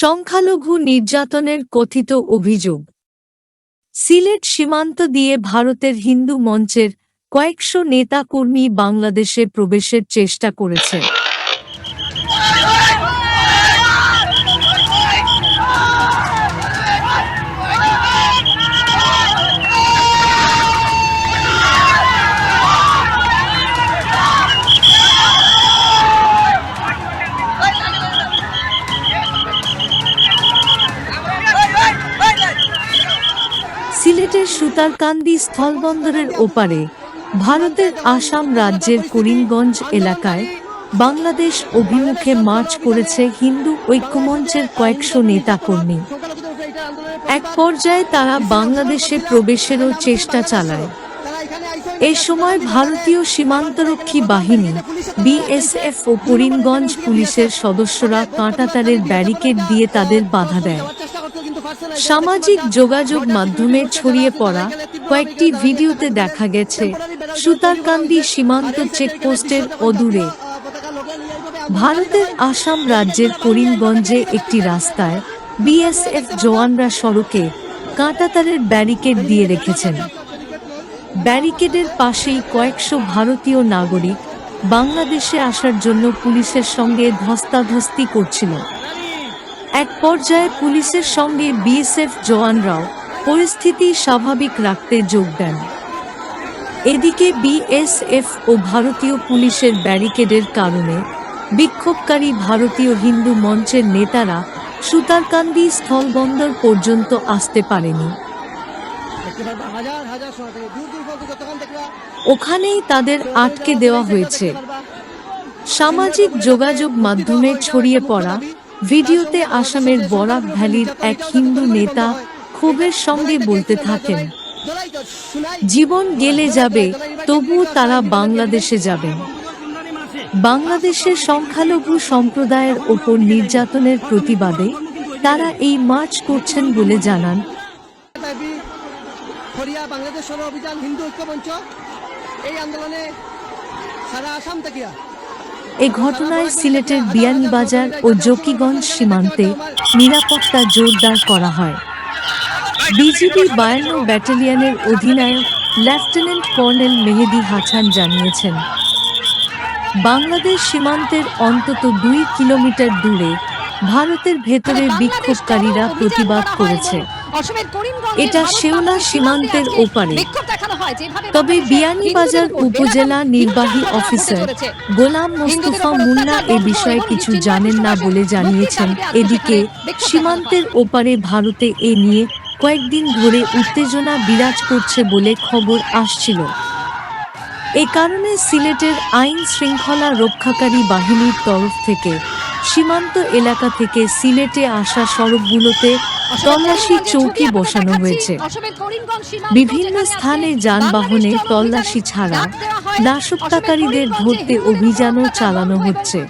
সংখ্যালঘু নির্যাতনের কথিত অভিযোগ। সিলেট সীমান্ত দিয়ে ভারতের হিন্দু মঞ্চের কয়েকশো নেতাকর্মী বাংলাদেশে প্রবেশের চেষ্টা করেছে। সিলেটের সুতারকান্দি স্থলবন্দরের ওপারে ভারতের আসাম রাজ্যের করিমগঞ্জ এলাকায় বাংলাদেশ অভিমুখে মার্চ করেছে হিন্দু ঐক্যমঞ্চের কয়েকশো নেতাকর্মী। এক পর্যায়ে তারা বাংলাদেশে প্রবেশেরও চেষ্টা চালায়। এ সময় ভারতীয় সীমান্তরক্ষী বাহিনী বিএসএফ ও করিমগঞ্জ পুলিশের সদস্যরা কাঁটাতারের ব্যারিকেড দিয়ে তাদের বাধা দেয়। সামাজিক যোগাযোগ মাধ্যমে ছড়িয়ে পড়া কয়েকটি ভিডিওতে দেখা গেছে, সুতারকান্দি সীমান্ত চেকপোস্টের অদূরে। ভারতের আসাম রাজ্যের করিমগঞ্জে একটি রাস্তায় বিএসএফ জওয়ানরা সড়কে কাঁটাতারের ব্যারিকেড দিয়ে রেখেছেন। ব্যারিকেডের পাশেই কয়েকশো ভারতীয় নাগরিক বাংলাদেশে আসার জন্য পুলিশের সঙ্গে ধস্তাধস্তি করছিল। এক পর্যায়ে পুলিশের সঙ্গে বিএসএফ জওয়ানরাও পরিস্থিতি স্বাভাবিক রাখতে যোগ দেন। এদিকে বিএসএফ ও ভারতীয় পুলিশের ব্যারিকেডের কারণে বিক্ষোভকারী ভারতীয় হিন্দু মঞ্চের নেতারা সুতারকান্দি স্থলবন্দর পর্যন্ত আসতে পারেনি। ওখানেই তাদের আটকে দেওয়া হয়েছে সামাজিক যোগাযোগ মাধ্যমে ছড়িয়ে পড়া ভিডিওতে আসামের বরাক ভ্যালির এক হিন্দু নেতা ক্ষোভের সঙ্গে বলতে থাকেন জীবন গেলে যাবে তবুও তারা বাংলাদেশে যাবেন বাংলাদেশের সংখ্যালঘু সম্প্রদায়ের ওপর নির্যাতনের প্রতিবাদে তারা এই মার্চ করছেন বলে জানান খরিয়া বাংলাদেশ সর অভিযান হিন্দু ঐক্য মঞ্চ। এই আন্দোলনে সারা আসাম থেকে এ ঘটনায় সিলেটের বিয়ানীবাজার ও জকিগঞ্জ সীমান্তে নিরাপত্তা জোরদার করা হয়। বিজিবি বায়ান্ন ব্যাটালিয়নের অধিনায়ক লেফটেন্যান্ট কর্নেল মেহেদি হাসান জানিয়েছেন বাংলাদেশ সীমান্তের অন্তত দুই কিলোমিটার দূরে ভারতের ভেতরে বিক্ষোভকারীরা প্রতিবাদ করেছে। এটা শেওলা সীমান্তের ওপারে তবে বিয়ানীবাজার উপজেলা নির্বাহী অফিসার গোলাম মোস্তফা মুন্না এ বিষয়ে কিছু জানেন না বলে জানিয়েছেন এদিকে সীমান্তের ওপারে ভারতে এ নিয়ে কয়েকদিন ধরে উত্তেজনা বিরাজ করছে বলে খবর আসছিল। এ কারণে সিলেটের আইন শৃঙ্খলা রক্ষাকারী বাহিনীর তরফ থেকে সীমান্ত এলাকা থেকে সিলেটে আসা সড়কগুলোতে তল্লাশি চৌকি বসানো হয়েছে। বিভিন্ন স্থানে যানবাহনে তল্লাশি ছাড়া নাশকতাকারীদের ধরতে অভিযানও চালানো হচ্ছে।